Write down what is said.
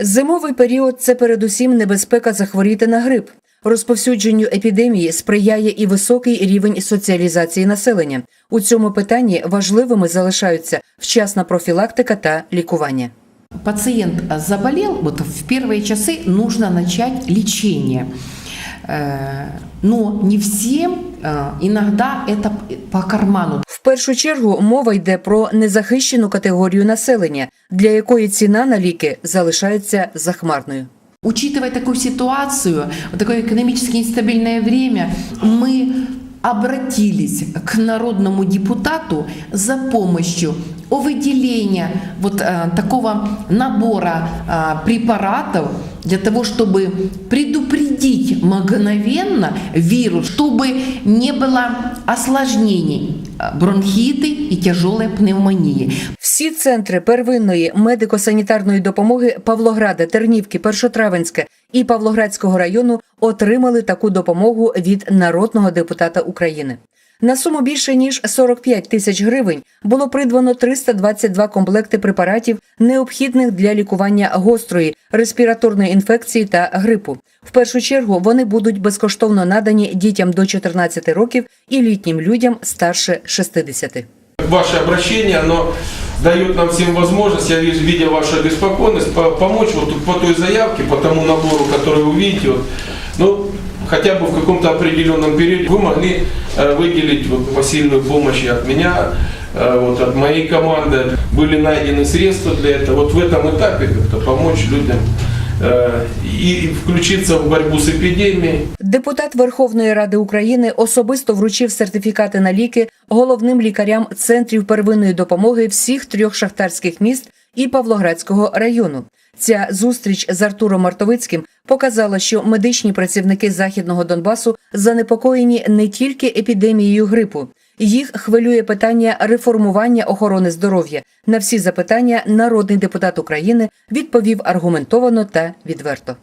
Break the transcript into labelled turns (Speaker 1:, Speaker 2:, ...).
Speaker 1: Зимовий період це передусім небезпека захворіти на грип. Розповсюдженню епідемії сприяє і високий рівень соціалізації населення. У цьому питанні важливими залишаються вчасна профілактика та лікування.
Speaker 2: Пациент а, заболел, вот в первые часы нужно начать лечение. Э, Но не всем, э, иногда это по карману.
Speaker 1: В першу чергу мова йде про незахищену категорію населення, для якої ціна на ліки залишається захмарною.
Speaker 2: Учитывая такую ситуацию, вот такое экономически нестабильное время, мы обратились к народному депутату за помощью о выделении вот э, такого набора э, препаратов для того, чтобы предупредить мгновенно вирус, чтобы не было осложнений, э, і тяжоле пневмонії.
Speaker 1: Всі центри первинної медико-санітарної допомоги Павлограда, Тернівки, Першотравенська і Павлоградського району отримали таку допомогу від народного депутата України. На суму більше ніж 45 тисяч гривень було придбано 322 комплекти препаратів, необхідних для лікування гострої респіраторної інфекції та грипу. В першу чергу вони будуть безкоштовно надані дітям до 14 років і літнім людям старше 60.
Speaker 3: Ваше обращение, оно дает нам всем возможность, я вижу, видя вашу обеспокоенность, по- помочь вот по той заявке, по тому набору, который вы видите, вот, ну, хотя бы в каком-то определенном периоде вы могли э, выделить вот, посильную помощь и от меня, э, вот, от моей команды. Были найдены средства для этого. Вот в этом этапе как-то помочь людям э, и включиться в борьбу с эпидемией.
Speaker 1: Депутат Верховної Ради України особисто вручив сертифікати на ліки головним лікарям центрів первинної допомоги всіх трьох шахтарських міст і Павлоградського району. Ця зустріч з Артуром Мартовицьким показала, що медичні працівники західного Донбасу занепокоєні не тільки епідемією грипу. Їх хвилює питання реформування охорони здоров'я. На всі запитання народний депутат України відповів аргументовано та відверто.